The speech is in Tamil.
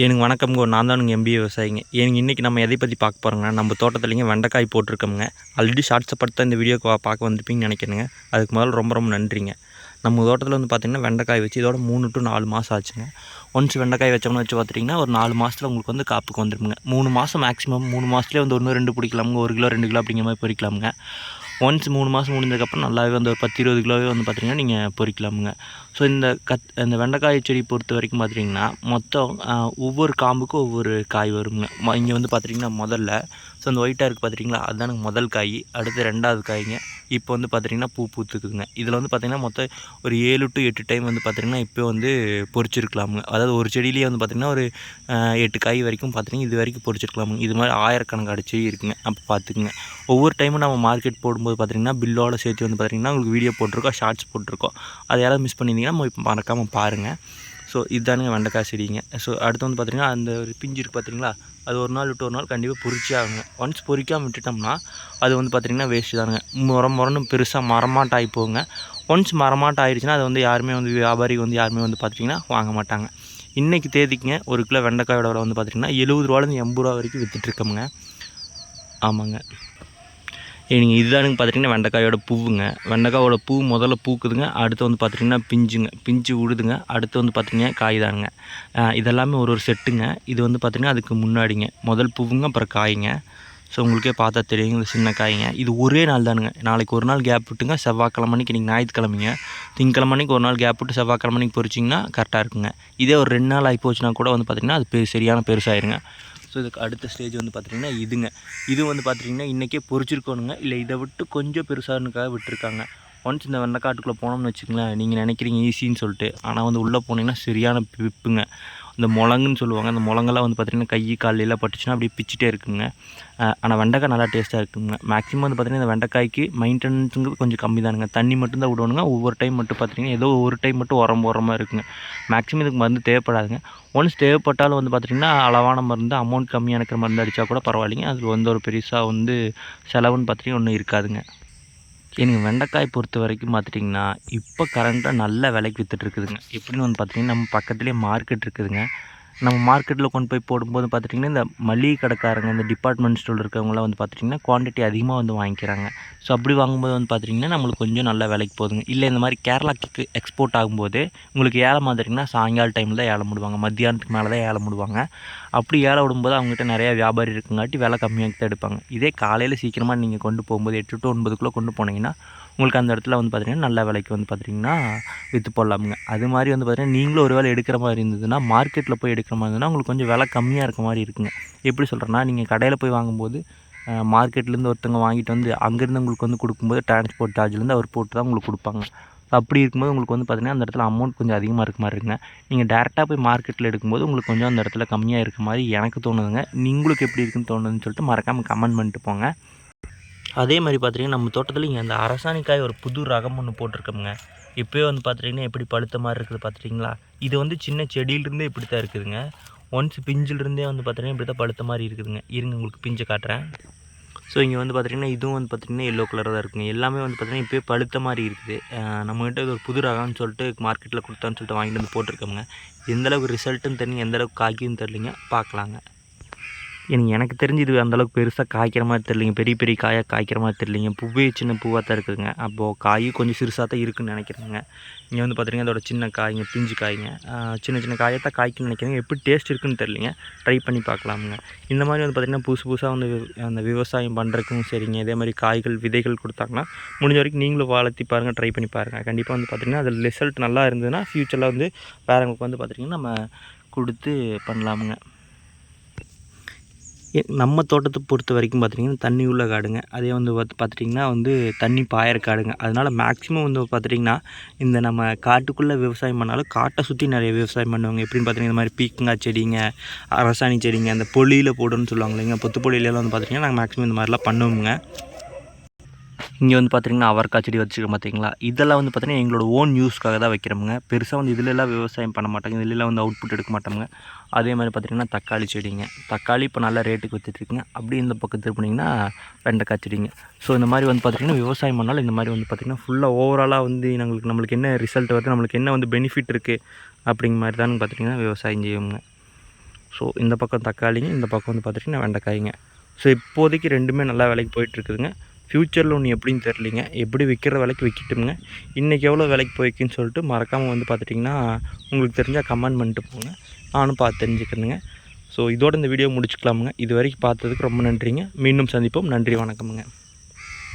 எனக்கு வணக்கம்ங்க. நான் தானுங்க எம்பி விவசாயிங்க. எனக்கு இன்றைக்கி நம்ம எதை பற்றி பார்க்க போகிறோங்கன்னா நம்ம தோட்டத்துலேங்க வெண்டைக்காய் போட்டிருக்கோமுங்க. ஆல்ரெடி ஷார்ட்ஸை பற்றி தான் இந்த வீடியோ பார்க்க வந்திருப்பீங்கன்னு நினைக்கிறேங்க அதுக்கு முதல்ல ரொம்ப ரொம்ப நன்றிங்க. நம்ம தோட்டத்தில் வந்து பார்த்திங்கன்னா வெண்டைக்காய் வச்சு இதோட மூணு டு நாலு மாதம் ஆச்சுங்க. ஒன்ஸ் வெண்டைக்காய் வச்சோம்னு வச்சு பார்த்துட்டிங்கன்னா ஒரு நாலு மாதத்தில் உங்களுக்கு வந்து காப்புக்கு வந்துருமுங்க. மூணு மாதம் மேக்ஸிமம் மூணு மாதத்துலேயே வந்து ஒன்று ரெண்டு பிடிக்கலாமுங்க. ஒரு கிலோ ரெண்டு கிலோ அப்படிங்கிற மாதிரி பொறிக்கலாமுங்க. ஒன்ஸ் மூணு மாதம் முடிஞ்சதுக்கப்புறம் நல்லாவே வந்து ஒரு பத்து இருபது கிலோவே வந்து பார்த்திங்கன்னா நீங்கள் பொறிக்கலாமுங்க. ஸோ இந்த கத் இந்த வெண்டைக்காய் செடி பொறுத்த வரைக்கும் பார்த்திங்கன்னா மொத்தம் ஒவ்வொரு காம்புக்கும் ஒவ்வொரு காய் வருங்க. இங்கே வந்து பார்த்திங்கன்னா முதல்ல ஸோ அந்த ஒயிட்டாக இருக்குது பார்த்திங்களா அதுதானுங்க முதல் காய். அடுத்து ரெண்டாவது காய்ங்க. இப்போ வந்து பார்த்திங்கன்னா பூ பூத்துக்குதுங்க. இதில் வந்து பார்த்திங்கன்னா மொத்தம் ஒரு ஏழு டு எட்டு டைம் வந்து பார்த்திங்கன்னா இப்போ வந்து பொறிச்சிருக்கலாமுங்க அதாவது ஒரு செடியிலேயே வந்து பார்த்திங்கன்னா ஒரு எட்டு காய் வரைக்கும் பார்த்திங்கன்னா இது வரைக்கும் பொறிச்சிருக்கலாமுங்க இது மாதிரி ஆயிரக்கணக்கான செடி இருக்குங்க. அப்போ பார்த்துக்குங்க ஒவ்வொரு டைமும் நம்ம மார்க்கெட் போடும்போது பார்த்திங்கன்னா பில்லோட சேர்த்து வந்து பார்த்திங்கன்னா உங்களுக்கு வீடியோ போட்டிருக்கோம் ஷார்ட்ஸ் போட்டிருக்கோம். அதை யாராவது மிஸ் பண்ணியிருந்தீங்கன்னா இப்போ மறக்காமல் பாருங்கள் ஸோ இதுதானுங்க வெண்டைக்காய் செடிங்க. ஸோ அடுத்து வந்து பார்த்திங்கன்னா அந்த ஒரு பிஞ்சு இருக்குது பார்த்திங்களா அது ஒரு நாள் விட்டு ஒரு நாள் கண்டிப்பாக பொறிச்சே ஆகுங்க. ஒன்ஸ் பொறிக்காமல் விட்டுட்டோம்னா அது வந்து பார்த்திங்கன்னா வேஸ்ட்டு தானுங்க. முற முறன்னு பெருசாக மரமாட்டம் ஆகி போகுங்க. ஒன்ஸ் மரமாட்டம் ஆயிடுச்சுன்னா அதை வந்து யாருமே வந்து வியாபாரி வந்து யாருமே வந்து பார்த்திங்கன்னா வாங்க மாட்டாங்க. இன்றைக்கி தேதிக்குங்க ஒரு கிலோ வெண்டைக்காயோட விலை வந்து பார்த்திங்கன்னா எழுபது ரூபாலேருந்து எண்பது ரூபா வரைக்கும் விற்றுட்ருக்கோமுங்க ஆமாங்க. நீங்கள் இதுதானுங்க பார்த்துட்டிங்கன்னா வெண்டைக்காயோட பூவுங்க. வெண்டைக்காயோட பூ முதல்ல பூக்குதுங்க அடுத்து வந்து பார்த்துட்டிங்கன்னா பிஞ்சுங்க. பிஞ்சு விடுதுங்க அடுத்து வந்து பார்த்திங்கன்னா காய் தானுங்க இதெல்லாமே ஒரு ஒரு செட்டுங்க. இது வந்து பார்த்திங்கன்னா அதுக்கு முன்னாடிங்க. முதல் பூவுங்க அப்புறம் காய்ங்க. ஸோ உங்களுக்கே பார்த்தா தெரியுங்க இந்த சின்ன காய்ங்க. இது ஒரே நாள் தானுங்க. நாளைக்கு ஒரு நாள் கேப் விட்டுங்க செவ்வாய்க்கிழமணிக்கு நீங்கள் ஞாயிற்றுக்கிழமைங்க. திங்கக்கிழமைக்கு ஒரு நாள் கேப் விட்டு செவ்வாய்க்கிழமணிக்கு பொறிச்சிங்கன்னா கரெக்டாக இருக்குங்க. இதே ஒரு ரெண்டு நாள் ஆகி போச்சுன்னா கூட வந்து பார்த்திங்கன்னா அது சரியான பெருசாகிருங்க ஸோ இதுக்கு அடுத்த ஸ்டேஜ் வந்து பார்த்திங்கன்னா இதுங்க. இது வந்து பார்த்திங்கன்னா இன்றைக்கே பொறிச்சிருக்கணுங்க இல்லை இதை விட்டு கொஞ்சம் பெருசாகனுக்காக விட்டுருக்காங்க. ஒன்ஸ் இந்த வெண்டைக்காட்டுக்குள்ளே போனோம்னு வச்சுக்கங்களேன் நீங்கள் நினைக்கிறீங்க ஈஸின்னு சொல்லிட்டு. ஆனால் வந்து உள்ளே போனீங்கன்னா சரியான பிப்புங்க. இந்த முழங்குன்னு சொல்லுவாங்க. அந்த முழங்கெல்லாம் வந்து பார்த்திங்கன்னா கை காலையில் பட்டுச்சுன்னா அப்படியே பிச்சுட்டே இருக்குங்க. ஆனால் வெண்டைக்காய் நல்லா டேஸ்ட்டாக இருக்குங்க. மேக்ஸிமம் வந்து பார்த்திங்கன்னா இந்த வெண்டைக்காய்க்கு மெயின்டெனன்ஸுங்கிறது கொஞ்சம் கம்மி தானுங்க தண்ணி மட்டும் தான் விடணுங்க. ஒவ்வொரு டைம் மட்டும் பார்த்திங்கன்னா ஏதோ ஒரு டைம் மட்டும் உரம் போடுற இருக்குங்க. மேக்ஸிமம் இதுக்கு மருந்து தேவைப்படாதுங்க. ஒன்ஸ் தேவைப்பட்டாலும் வந்து பார்த்திங்கன்னா அளவான மருந்து அமௌண்ட் கம்மியாக இருக்கிற மருந்து அடித்தா கூட பரவாயில்லைங்க. அதில் வந்து ஒரு பெருசாக வந்து செலவுன்னு பார்த்திங்கன்னா ஒன்றும் இருக்காதுங்க. எனக்கு வெண்டைக்காய் பொறுத்த வரைக்கும் பார்த்துட்டிங்கன்னா இப்போ கரண்ட்டாக நல்ல விலைக்கு விற்றுட்ருக்குதுங்க எப்படின்னு வந்து பார்த்திங்கன்னா நம்ம பக்கத்துலேயே மார்க்கெட் இருக்குதுங்க. நம்ம மார்க்கெட்டில் கொண்டு போய் போடும்போது பார்த்துட்டிங்கன்னா இந்த மளிகை கடைக்காரங்க இந்த டிபார்ட்மெண்ட் ஸ்டோர் இருக்கிறவங்களாம் வந்து பார்த்துட்டிங்கன்னா குவான்டிட்டி அதிகமாக வந்து வாங்கிக்கிறாங்க. ஸோ அப்படி வாங்கும்போது வந்து பார்த்திங்கன்னா நம்மளுக்கு கொஞ்சம் நல்ல விலைக்கு போகுதுங்க இல்லை இந்த மாதிரி கேரளாக்கு எக்ஸ்போர்ட் ஆகும்போது உங்களுக்கு ஏழை மாதிரிங்கன்னா சாயங்கால டைமில் தான் ஏழை முடுவாங்க மத்தியானத்துக்கு மேலே தான் ஏழை முடுவாங்க அப்படி ஏழை விடும்போது அவங்ககிட்ட நிறையா வியாபாரி இருக்குங்காட்டி விலை கம்மியாக தான் எடுப்பாங்க. இதே காலையில் சீக்கிரமாக நீங்கள் கொண்டு போகும்போது எட்டு டு ஒன்பதுக்குள்ளே கொண்டு போனீங்கன்னா உங்களுக்கு அந்த இடத்துல வந்து பார்த்திங்கன்னா நல்ல விலைக்கு வந்து பார்த்திங்கன்னா விற்று போடலாமுங்க. அது மாதிரி வந்து பார்த்திங்கன்னா நீங்களும் ஒரு வேலை எடுக்கிற மாதிரி இருந்ததுன்னா மார்க்கெட்டில் போய் எடுக்கிற மாதிரி இருந்ததுன்னா உங்களுக்கு கொஞ்சம் விலை கம்மியாக இருக்க மாதிரி இருக்குங்க. எப்படி சொல்கிறேன்னா நீங்கள் கடையில் போய் வாங்கும்போது மார்க்கெட்லேருந்து ஒருத்தவங்க வாங்கிட்டு வந்து அங்கேருந்து உங்களுக்கு வந்து கொடுக்கும்போது டிரான்ஸ்போர்ட் சார்ஜ்லேருந்து அவர் போட்டு தான் உங்களுக்கு கொடுப்பாங்க. அப்படி இருக்கும்போது உங்களுக்கு வந்து பார்த்திங்கன்னா அந்த இடத்துல அமௌண்ட் கொஞ்சம் அதிகமாக இருக்க மாதிரி இருக்குங்க. நீங்கள் டேரெக்டாக போய் மார்க்கெட்டில் எடுக்கும்போது உங்களுக்கு கொஞ்சம் அந்த இடத்துல கம்மியாக இருக்க மாதிரி எனக்கு தோணுதுங்க. நீங்களுக்கு எப்படி இருக்குன்னு தோணுதுன்னு சொல்லிட்டு மறக்காமல் கமெண்ட் பண்ணிட்டு போங்க. அதே மாதிரி பார்த்தீங்கன்னா நம்ம தோட்டத்தில் இங்கே அந்த அரசாணிக்காய் ஒரு புது ரகம் ஒன்று போட்டிருக்கோங்க இப்போயே வந்து பார்த்துட்டிங்கன்னா எப்படி பழுத்த மாதிரி இருக்குது பார்த்துட்டிங்களா இது வந்து சின்ன செடியிலிருந்தே இப்படி தான் இருக்குதுங்க. ஒன்ஸ் பிஞ்சிலிருந்தே வந்து பார்த்திங்கன்னா இப்படி தான் பழுத்த மாதிரி இருக்குதுங்க. இருங்க உங்களுக்கு பிஞ்சை காட்டுறேன். ஸோ இங்கே வந்து பார்த்திங்கன்னா இதுவும் வந்து பார்த்திங்கன்னா எல்லோ கலராக தான் இருக்குங்க. எல்லாமே வந்து பார்த்திங்கன்னா இப்போயே பழுத்த மாதிரி இருக்குது. நம்மகிட்ட இது ஒரு புது ரகம்னு சொல்லிட்டு மார்க்கெட்டில் கொடுத்தான்னு சொல்லிட்டு வாங்கிட்டு வந்து போட்டிருக்கோங்க எந்தளவுக்கு ரிசல்ட்டுன்னு தெரியுங்க எந்தளவுக்கு காய்க்குன்னு தெரிலிங்க பார்க்கலாங்க. எனக்கு எனக்கு தெரிஞ்சு இது அந்தளவுக்கு பெருசாக காய்க்கிற மாதிரி தெரிலிங்க பெரிய பெரிய காயாக காய்க்கிற மாதிரி தெரியலிங்க. பூவே சின்ன பூவாக தான் இருக்குதுங்க. அப்போது காய் கொஞ்சம் சிறுசாக தான் இருக்குதுன்னு நினைக்கிறேங்க இங்கே வந்து பார்த்திங்கன்னா அதோட சின்ன காய்ங்க பிஞ்சு காய்ங்க. சின்ன சின்ன காயை தான் காய்க்குன்னு நினைக்கிறேங்க. எப்படி டேஸ்ட் இருக்குன்னு தெரிலிங்க ட்ரை பண்ணி பார்க்கலாமுங்க. இந்த மாதிரி வந்து பார்த்திங்கன்னா புதுசு புதுசாக வந்து அந்த விவசாயம் பண்ணுறதுக்கும் சரிங்க. இதே மாதிரி காய்கள் விதைகள் கொடுத்தாங்கன்னா முடிஞ்ச வரைக்கும் நீங்களும் வளர்த்தி பாருங்கள் ட்ரை பண்ணி பாருங்கள் கண்டிப்பாக வந்து பார்த்திங்கன்னா அதில் ரிசல்ட் நல்லா இருந்ததுன்னா ஃப்யூச்சரில் வந்து பேரங்களுக்கு வந்து பார்த்திங்கன்னா நம்ம கொடுத்து பண்ணலாமுங்க. நம்ம தோட்டத்தை பொறுத்த வரைக்கும் பார்த்துட்டிங்கன்னா தண்ணி உள்ள காடுங்க. அதே வந்து பார்த்து பார்த்துட்டிங்கன்னா வந்து தண்ணி பாயிற காடுங்க. அதனால் மேக்ஸிமம் வந்து பார்த்துட்டிங்கன்னா இந்த நம்ம காட்டுக்குள்ளே விவசாயம் பண்ணாலும் காட்டை சுற்றி நிறைய விவசாயம் பண்ணுவாங்க. எப்படின்னு பார்த்தீங்கன்னா இந்த மாதிரி பீக்கங்காய் செடிங்க அரசாணி செடிங்க அந்த பொலியில் போடுன்னு சொல்லுவாங்க இல்லைங்க பொத்து பொலியிலலாம் வந்து பார்த்திங்கன்னா நாங்கள் மேக்ஸிமம் இந்த மாதிரிலாம் பண்ணுவோங்க இங்கே வந்து பார்த்திங்கன்னா அவரைக்காய் செடி வச்சுருக்கோம் பார்த்தீங்களா இதெல்லாம் வந்து பார்த்திங்கன்னா எங்களோட ஓன் யூஸ்க்காக தான் வைக்கிறோமுங்க. பெருசாக வந்து இதிலெல்லாம் விவசாயம் பண்ண மாட்டாங்க. இதிலெல்லாம் வந்து அவுட்புட் எடுக்க மாட்டோங்க. அதே மாதிரி பார்த்திங்கன்னா தக்காளி செடிங்க. தக்காளி இப்போ நல்ல ரேட்டுக்கு விற்றுட்ருக்குங்க அப்படி இந்த பக்கம் திருப்பினீங்கன்னா வெண்டைக்காய் செடிங்க. ஸோ இந்த மாதிரி வந்து பார்த்திங்கன்னா விவசாயம் பண்ணாலும் இந்த மாதிரி வந்து பார்த்திங்கன்னா ஃபுல்லாக ஓவராலாக வந்து நம்மளுக்கு நம்மளுக்கு என்ன ரிசல்ட் வருது நம்மளுக்கு என்ன வந்து பெனிஃபிட் இருக்குது அப்படிங்கிற மாதிரி தான் பார்த்திங்கன்னா விவசாயம் செய்வோங்க ஸோ இந்த பக்கம் தக்காளிங்க இந்த பக்கம் வந்து பார்த்திங்கன்னா வெண்டைக்காய்ங்க. ஸோ இப்போதைக்கு ரெண்டுமே நல்லா விலைக்கு போயிட்டுருக்குதுங்க ஃப்யூச்சரில் ஒன்று எப்படின்னு தெரிலிங்க எப்படி விற்கிற விலைக்கு விற்கட்டுங்க இன்றைக்கி எவ்வளோ விலைக்கு போய்க்குன்னு சொல்லிட்டு மறக்காமல் வந்து பார்த்துட்டிங்கன்னா உங்களுக்கு தெரிஞ்சால் கமெண்ட் பண்ணிட்டு போங்க. நானும் பார்த்து தெரிஞ்சுக்கிறேனுங்க. ஸோ இதோட இந்த வீடியோ முடிச்சுக்கலாமுங்க. இது வரைக்கும் பார்த்ததுக்கு ரொம்ப நன்றிங்க. மீண்டும் சந்திப்போம். நன்றி வணக்கமுங்க.